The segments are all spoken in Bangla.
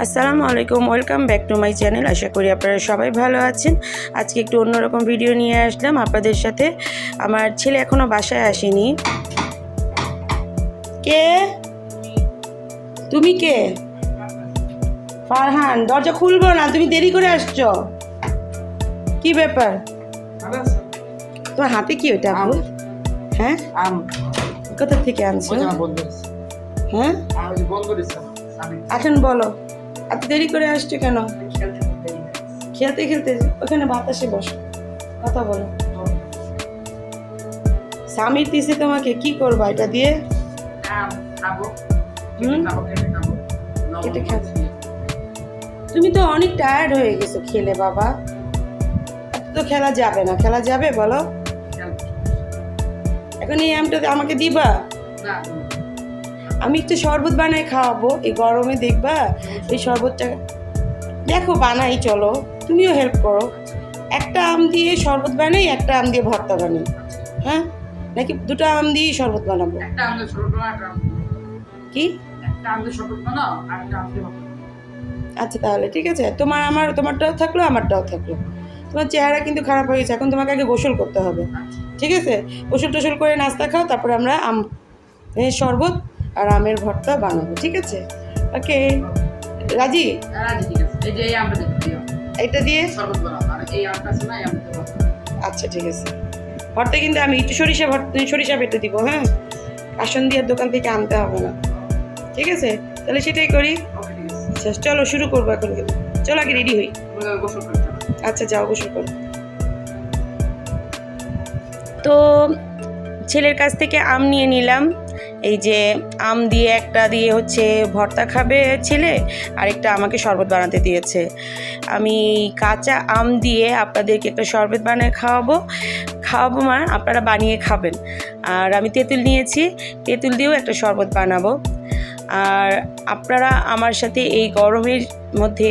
আসসালামু আলাইকুম welcome back to my channel. আশা করি আপনারা সবাই ভালো আছেন। আজকে একটু অন্যরকম ভিডিও নিয়ে আসলাম আপনাদের সাথে। আমার ছেলে এখনও বাসায় আসেনি। কে? তুমি কে? ফারহান দরজা খুলবো না তুমি দেরি করে আসছো। কি ব্যাপার? তোমার হাতে কি ওটা আপু হ্যাঁ? আম কোথা থেকে আনছো? হ্যাঁ? আমি এখন বলো। এত দেরি করে আসছো কেন? খেলতে খেলতে ওখানে বাতাসে বসো কথা বলো। স্বামীর দিছে তোমাকে কি করবা এটা দিয়ে। তুমি তো অনেক টায়ার্ড হয়ে গেছো খেলে বাবা। তো খেলা যাবে না খেলা যাবে বলো। এখন এই আমটা আমাকে দিবা? না আমি একটু শরবত বানাই খাওয়াবো এই গরমে দেখবা এই শরবতটা দেখো বানাই চলো। তুমিও হেল্প করো। একটা আম দিয়ে শরবত বানাই একটা আম দিয়ে ভর্তা বানাই হ্যাঁ? নাকি দুটো আম দিয়ে শরবত বানাবো কি? আচ্ছা তাহলে ঠিক আছে। তোমার আমার তোমারটাও থাকল আমারটাও থাকল। তোমার চেহারা কিন্তু খারাপ হয়ে গেছে এখন তোমাকে আগে গোসল করতে হবে। ঠিক আছে? গোসল টোসল করে নাস্তা খাও তারপরে আমরা আম শরবত আর আমের ভর্তা বানাবো ঠিক আছে? ওকে রাজি? এটা দিয়ে? আচ্ছা ঠিক আছে। ভর্তা কিন্তু আমি একটু সরিষা ভর্তা সরিষা বেটে দিব হ্যাঁ? আসন দিয়ার দোকান থেকে আনতে হবে না। ঠিক আছে? তাহলে সেটাই করি। আচ্ছা চলো শুরু করব এখন কিন্তু। চলো আগে রেডি হই। আচ্ছা যাও গোসল করো। তো ছেলের কাছ থেকে আম নিয়ে নিলাম। এই যে আম দিয়ে একটা দিয়ে হচ্ছে ভর্তা খাবে ছেলে, আরেকটা আমাকে শরবত বানাতে দিয়েছে। আমি কাঁচা আম দিয়ে আপনাদেরকে একটা শরবত বানিয়ে খাওয়াবো। খাওয়াবো মা, আপনারা বানিয়ে খাবেন। আর আমি তেঁতুল নিয়েছি, তেঁতুল দিয়েও একটা শরবত বানাবো। আর আপনারা আমার সাথে এই গরমের মধ্যে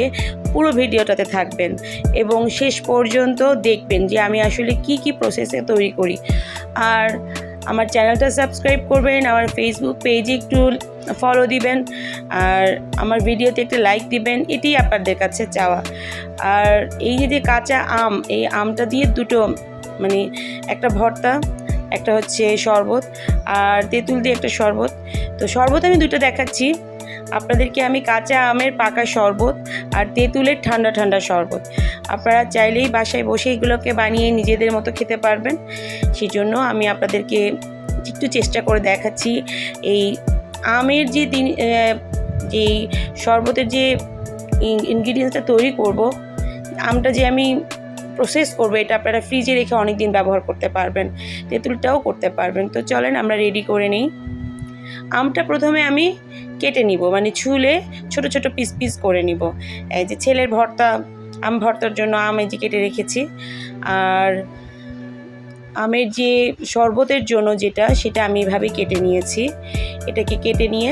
পুরো ভিডিওটাতে থাকবেন এবং শেষ পর্যন্ত দেখবেন যে আমি আসলে কি কি প্রসেসে তৈরি করি। আর আমার চ্যানেলটা সাবস্ক্রাইব করবেন, আমার ফেসবুক পেজে একটু ফলো দিবেন, আর আমার ভিডিওতে একটা লাইক দিবেন এটি আপনাদের কাছে চাওয়া। আর এই যে কাঁচা আম, এই আমটা দিয়ে দুটো মানে একটা ভর্তা, একটা হচ্ছে শরবত, আর তেঁতুল দিয়ে একটা শরবত। তো শরবত আমি দুটো দেখাচ্ছি। আপনাদেরকে আমি কাঁচা আমের পাকা শরবত আর তেঁতুলের ঠান্ডা ঠান্ডা শরবত। আপনারা চাইলেই বাসায় বসে এগুলোকে বানিয়ে নিজেদের মতো খেতে পারবেন। সেই জন্য আমি আপনাদেরকে একটু চেষ্টা করে দেখাচ্ছি এই আমের যে দিন যেই শরবতের যে ইনগ্রিডিয়েন্টসটা তৈরি করব, আমটা যে আমি প্রসেস করব, এটা আপনারা ফ্রিজে রেখে অনেক দিন ব্যবহার করতে পারবেন, তেঁতুলটাও করতে পারবেন। তো চলেন আমরা রেডি করে নিই। আমটা প্রথমে আমি কেটে নিব মানে ছুলে ছোট ছোট পিস পিস করে নিব। এই যে ছেলের ভর্তা, আম ভর্তার জন্য আম এই যে কেটে রেখেছি। আর আমের যে শরবতের জন্য যেটা, সেটা আমি এভাবে কেটে নিয়েছি। এটাকে কেটে নিয়ে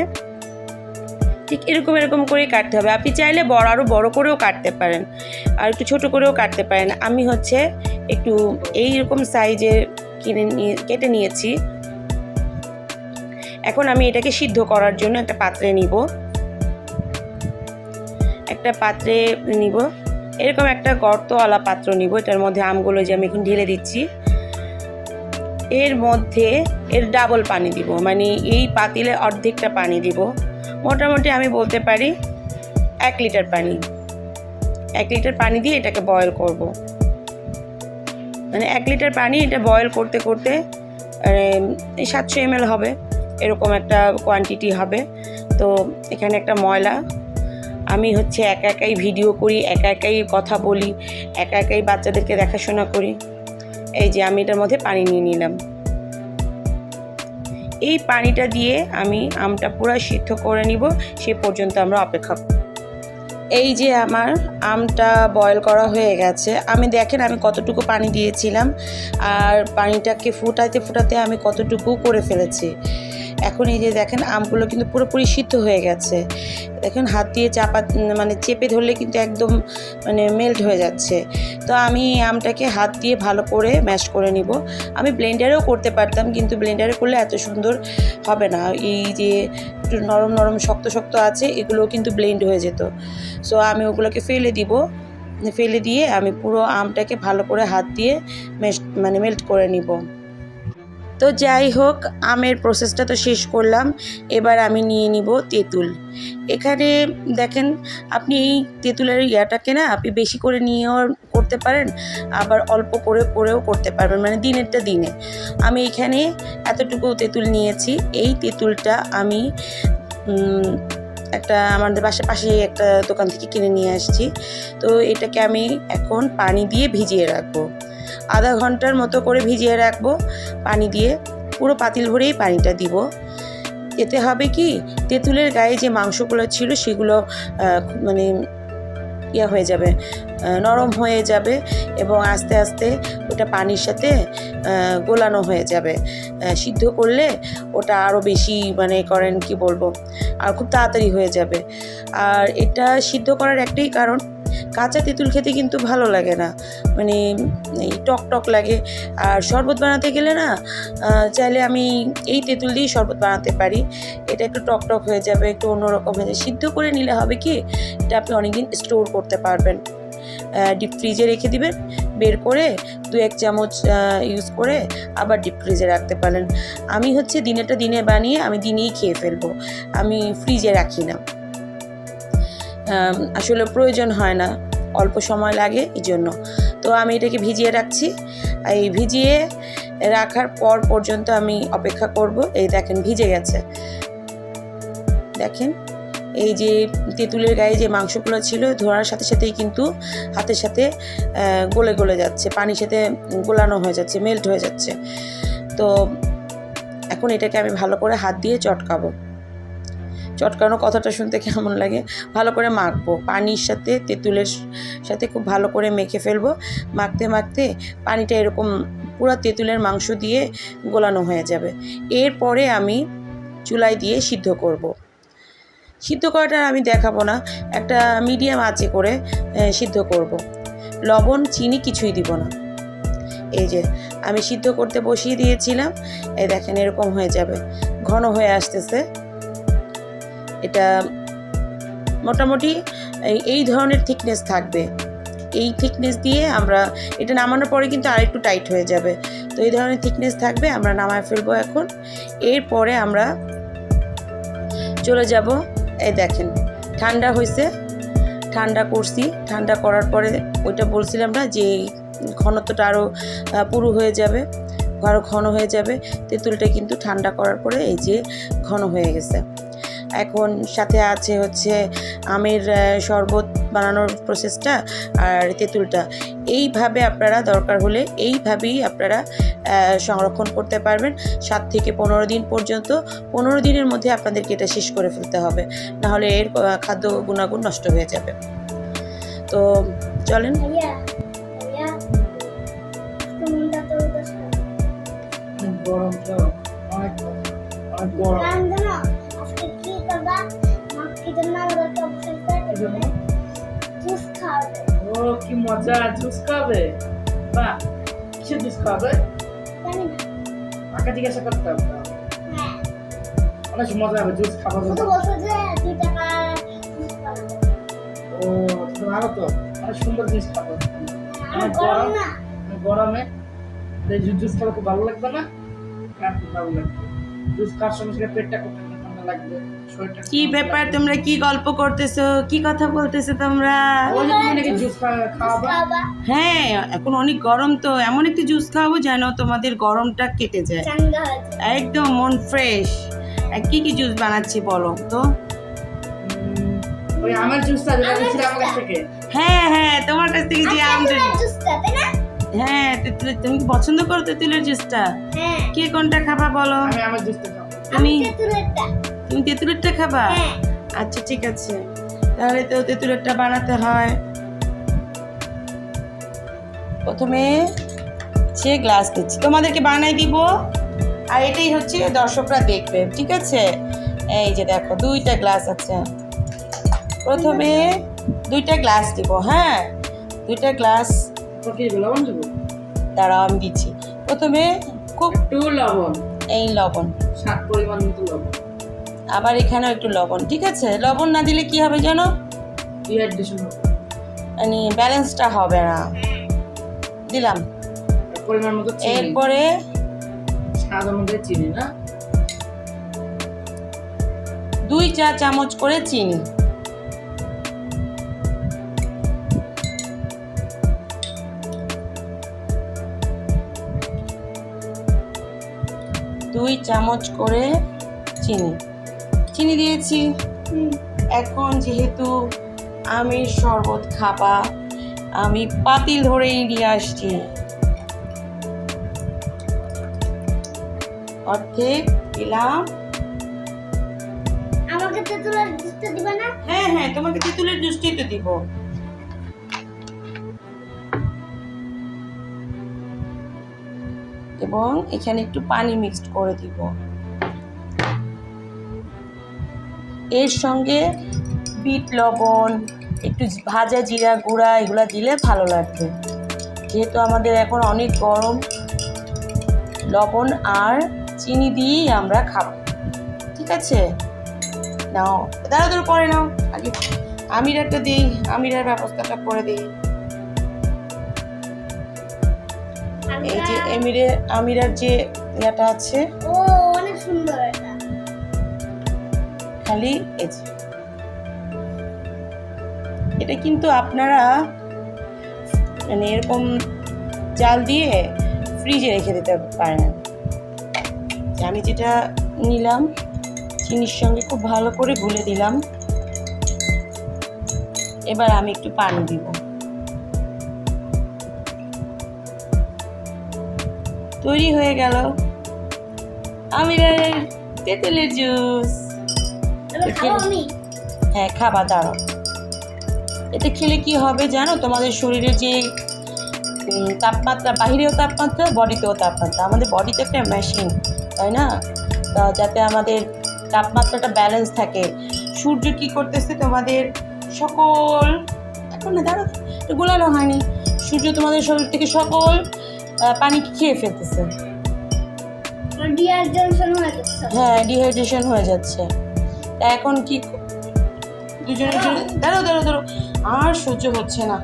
ঠিক এরকম এরকম করে কাটতে হবে। আপনি চাইলে বড় আরও বড় করেও কাটতে পারেন। আর একটু ছোট করেও কাটতে পারেন। আমি হচ্ছে একটু এইরকম সাইজের কিনে নিয়ে, কেটে নিয়েছি। এখন আমি এটাকে সিদ্ধ করার জন্য একটা পাত্রে নিব। একটা পাত্রে নিব। এরকম একটা গর্তওয়ালা পাত্র নিব, এটার মধ্যে আমগুলো যে আমি এখন ঢেলে দিচ্ছি। এর মধ্যে এর ডাবল পানি দিব মানে এই পাতিলে অর্ধেকটা পানি দিব। মোটামুটি আমি বলতে পারি এক লিটার পানি। এক লিটার পানি দিয়ে এটাকে বয়েল করব। মানে এক লিটার পানি এটা বয়েল করতে করতে সাতশো এমএল হবে। এরকম একটা কোয়ান্টিটি হবে। তো এখানে একটা ময়লা। আমি হচ্ছে একা একাই ভিডিও করি, একা একাই কথা বলি, একা একাই বাচ্চাদেরকে দেখাশোনা করি। এই যে আমি এটার মধ্যে পানি নিয়ে নিলাম। এই পানিটা দিয়ে আমি আমটা পুরো সিদ্ধ করে নিব, সে পর্যন্ত আমরা অপেক্ষা। এই যে আমার আমটা বয়েল করা হয়ে গেছে। আমি দেখেন আমি কতটুকু পানি দিয়েছিলাম, আর পানিটাকে ফুটাতে ফুটাতে আমি কতটুকু করে ফেলেছি। এখন এই যে দেখেন আমগুলো কিন্তু পুরোপুরি সিদ্ধ হয়ে গেছে। দেখেন হাত দিয়ে চাপা মানে চেপে ধরলে কিন্তু একদম মানে মেল্ট হয়ে যাচ্ছে। তো আমি আমটাকে হাত দিয়ে ভালো করে ম্যাশ করে নিব। আমি ব্লেন্ডারেও করতে পারতাম, কিন্তু ব্লেন্ডারে করলে এত সুন্দর হবে না। এই যে একটু নরম নরম, শক্ত শক্ত আছে, এগুলোও কিন্তু ব্লেন্ড হয়ে যেত। সো আমি ওগুলোকে ফেলে দিব। ফেলে দিয়ে আমি পুরো আমটাকে ভালো করে হাত দিয়ে মানে মেল্ট করে নিব। তো যাই হোক, আমের প্রসেসটা তো শেষ করলাম। এবার আমি নিয়ে নিব তেঁতুল। এখানে দেখেন, আপনি এই তেঁতুলের ইয়াটাকে না, আপনি বেশি করে নিয়েও করতে পারেন, আবার অল্প করে করেও করতে পারবেন মানে দিনেরটা দিনে। আমি এখানে এতটুকু তেঁতুল নিয়েছি। এই তেঁতুলটা আমি একটা আমাদের বাসার পাশে একটা দোকান থেকে কিনে নিয়ে আসছি। তো এটাকে আমি এখন পানি দিয়ে ভিজিয়ে রাখব। আধা ঘণ্টার মতো করে ভিজিয়ে রাখব পানি দিয়ে। পুরো পাতিল ভরেই পানিটা দিব। এতে হবে কি, তেঁতুলের গায়ে যে মাংসগুলো ছিল সেগুলো মানে ইয়া হয়ে যাবে নরম হয়ে যাবে এবং আস্তে আস্তে ওটা পানির সাথে গোলানো হয়ে যাবে। সিদ্ধ করলে ওটা আরও বেশি মানে করেন কি বলব, আর খুব তাড়াতাড়ি হয়ে যাবে। আর এটা সিদ্ধ করার একটাই কারণ কাঁচা তেঁতুল খেতে কিন্তু ভালো লাগে না। মানে এই টক টক লাগে। আর শরবত বানাতে গেলে না চাইলে আমি এই তেঁতুল দিয়েই শরবত বানাতে পারি। এটা একটু টক টক হয়ে যাবে, একটু অন্যরকম হয়ে যাবে। সিদ্ধ করে নিলে হবে কি, এটা আপনি অনেকদিন স্টোর করতে পারবেন। ডিপ ফ্রিজে রেখে দিবেন, বের করে দু এক চামচ ইউজ করে আবার ডিপ ফ্রিজে রাখতে পারেন। আমি হচ্ছে দিনেটা দিনে বানিয়ে আমি দিনেই খেয়ে ফেলব। আমি ফ্রিজে রাখি না। আসলে প্রয়োজন হয় না। অল্প সময় লাগে এই জন্য। তো আমি এটাকে ভিজিয়ে রাখছি। এই ভিজিয়ে রাখার পর পর্যন্ত আমি অপেক্ষা করব। এই দেখেন ভিজে গেছে। দেখেন, এই যে তেঁতুলের গায়ে যে মাংসগুলো ছিল ধরার সাথে সাথেই কিন্তু হাতের সাথে গলে গলে যাচ্ছে। পানির সাথে গোলানো হয়ে যাচ্ছে মেল্ট হয়ে যাচ্ছে। তো এখন এটাকে আমি ভালো করে হাত দিয়ে চটকাবো। চটকানো কথাটা শুনতে কেমন লাগে? ভালো করে মাখবো। পানির সাথে, তেঁতুলের সাথে খুব ভালো করে মেখে ফেলব। মাখতে মাখতে পানিটা এরকম পুরো তেঁতুলের মাংস দিয়ে গোলানো হয়ে যাবে। এরপরে আমি চুলায় দিয়ে সিদ্ধ করব। সিদ্ধ করাটা আমি দেখাবো না। একটা মিডিয়াম আঁচে করে সিদ্ধ করব। লবণ, চিনি কিছুই দিব না। এই যে, আমি সিদ্ধ করতে বসিয়ে দিয়েছিলাম। এই দেখেন এরকম হয়ে যাবে। ঘন হয়ে আসতেছে। এটা মোটামুটি এই- ধরনের থিকনেস থাকবে। এই থিকনেস দিয়ে আমরা, এটা নামানোর পরে কিন্তু আরেকটু টাইট হয়ে যাবে। তো এই ধরনের থিকনেস থাকবে, আমরা নামায় ফেলব এখন। এরপরে আমরা চলে যাব, এই দেখেন, ঠান্ডা হয়েছে ঠান্ডা করছি, ঠান্ডা করার পরে ওইটা বলছিলাম না যে ঘনত্বটা আরও পুরু হয়ে যাবে আরও ঘন হয়ে যাবে। তেঁতুলটা কিন্তু ঠান্ডা করার পরে এই যে ঘন হয়ে গেছে। এখন সাথে আছে হচ্ছে আমের শরবত বানানোর প্রসেসটা আর তেঁতুলটা। এইভাবে আপনারা দরকার হলে এইভাবেই আপনারা সংরক্ষণ করতে পারবেন। সাত থেকে পনেরো দিন পর্যন্ত পনেরো দিনের মধ্যে আপনাদেরকে এটা শেষ করে ফেলতে হবে। নাহলে এর খাদ্য গুণাগুণ নষ্ট হয়ে যাবে। তো চলেন। গরম অনেক গরম জন্য অপশন করে দেবে জুস খাওয়াবে ও কি মজা জুস খাবে? বাহ কিসের জুস খাবে? জানি না। জিজ্ঞাসা করতে হবে হ্যাঁ। অনেক মজা হবে জুস খাব শুধু বলছো যে দুই টাকা ও ভালো তো অনেক সুন্দর জিনিস খাব। আমার গরম গরমে। এই জুস খাবে খুব ভালো লাগবে না? হ্যাঁ ভালো লাগবে। জুস খাওয়ার সঙ্গে সঙ্গে পেটটা খুব ঠান্ডা ঠান্ডা লাগবে কি ব্যাপার? তোমরা কি গল্প করতেছো? কি কথা বলতেছো তোমরা? হ্যাঁ এখন অনেক গরম তো। এমন একটি জুস খাওয়াবো যেন তোমাদের গরমটা কেটে যায়। একদম মন ফ্রেশ। কি কি জুস বানাচ্ছি বলো তো? আমার জুসটা হ্যাঁ হ্যাঁ তোমার কাছ থেকে যে হ্যাঁ তুমি পছন্দ করো তেঁতুলের জুসটা? হ্যাঁ। কে কোনটা খাবা বলো? আমি আমার জুসটা তুমি তেঁতুলেরটা। তুমি তেঁতুলেরটা খাবা? হ্যাঁ। আচ্ছা ঠিক আছে। তাহলে তো তেঁতুলেরটা বানাতে হয়। প্রথমে সে গ্লাস দিচ্ছি। তোমাদেরকে বানাই দিব। আর এটাই হচ্ছে দর্শকরা দেখবে ঠিক আছে? এই যে দেখো দুইটা গ্লাস আছে। প্রথমে দুইটা গ্লাস দিব হ্যাঁ? দুইটা গ্লাস দাঁড়াও আমি দিচ্ছি। প্রথমে খুব একটু লবণ। এই লবণ। স্বাদ পরিমাণ মতো লবণ। আবার এখানেও একটু লবণ ঠিক আছে? লবণ না দিলে কি হবে জানো? ডিহাইড্রেশন হবে। মানে ব্যালেন্সটা হবে না। দিলাম। পরিমাণ মতো এরপরে স্বাদ অনুযায়ী চিনি না? দুই চা চামচ করে চিনি। দুই চামচ করে চিনি। চিনি দিয়েছি। এখন যেহেতু আমি শরবত খাবা আমি পাতিল ধরেই নিয়ে আসছি। অর্ধেক দিলাম। আমাকে তেঁতুলের জুসটা দিবে না? হ্যাঁ হ্যাঁ তোমাকে তেঁতুলের জুসটাই তো দিব। এবং এখানে একটু পানি মিক্সড করে দিব। এর সঙ্গে বিট, লবণ, একটু ভাজা জিরা গুঁড়া এগুলো দিলে ভালো লাগবে। যেহেতু আমাদের এখন অনেক গরম, লবণ আর চিনি দিয়েই আমরা খাব। ঠিক আছে? নাও দাঁড়া তোর পরে নাও। আগে আমিরাটা দিই, আমিরার ব্যবস্থাটা করে দিই। এই যে এমিরে আমিরার যে ইয়াটা আছে ও অনেক সুন্দর এটা। খালি এই যে। এটা কিন্তু আপনারা মানে এরকম জাল দিয়ে ফ্রিজে রেখে দিতে পারেন। আমি যেটা নিলাম চিনির সঙ্গে খুব ভালো করে গুলে দিলাম। এবার আমি একটু পানি দিব। তৈরি হয়ে গেল। আমিরের তেঁতুলের জুস খাব হ্যাঁ খাবার দাঁড়াও। এতে খেলে কি হবে জানো? তোমাদের শরীরে যে তাপমাত্রা বাহিরেও তাপমাত্রা বডিতেও তাপমাত্রা। আমাদের বডি তো একটা মেশিন তাই না? যাতে আমাদের তাপমাত্রাটা ব্যালেন্স থাকে। সূর্য কি করতেছে তোমাদের? সকল এখন না এটা গোলানো হয়নি। সূর্য তোমাদের শরীর থেকে সকল পানি খেয়ে ফেলতেছে। হয়ে হ্যাঁ ডিহাইড্রেশন হয়ে যাচ্ছে। তা এখন কি দুজনে দুজনে দাঁড়ো দাঁড়ো দাঁড়ো আর সহ্য হচ্ছে না।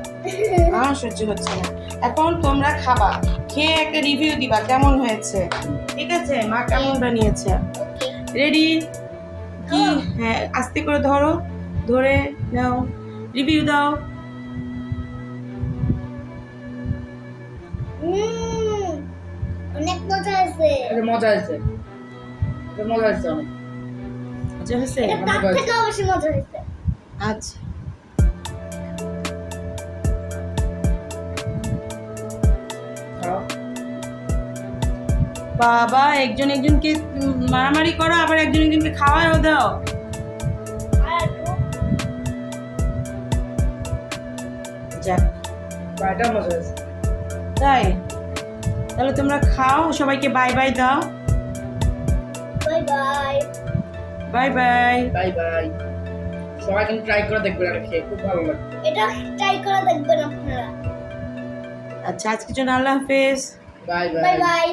আর সহ্য হচ্ছে না। এখন তোমরা খাবা। খেয়ে একটা রিভিউ দিবা কেমন হয়েছে। ঠিক আছে? মা কেমন বানিয়েছে? রেডি কি? হ্যাঁ। আস্তে করে ধরো। ধরে নাও। রিভিউ দাও। এটা মজা হয়েছে। এটা মজা হয়েছে অনেক। আচ্ছা হয়েছে? তার মজা হয়েছে। আচ্ছা। বাবা একজন একজনকে মারামারি করো আবার একজন একজনকে খাওয়াও দাও। যাক। বাইটা মজা হয়েছে। তাই? তাহলে তোমরা খাও সবাইকে বাই বাই দাও। Bye bye bye bye bye bye সবাই কিন্তু ট্রাই করে দেখবেন আর খেয়ে খুব ভালো লাগবে। এটা ট্রাই করে দেখবেন আপনারা। আচ্ছা আজকের জন্য আল্লাহ হাফেজ। By bye bye by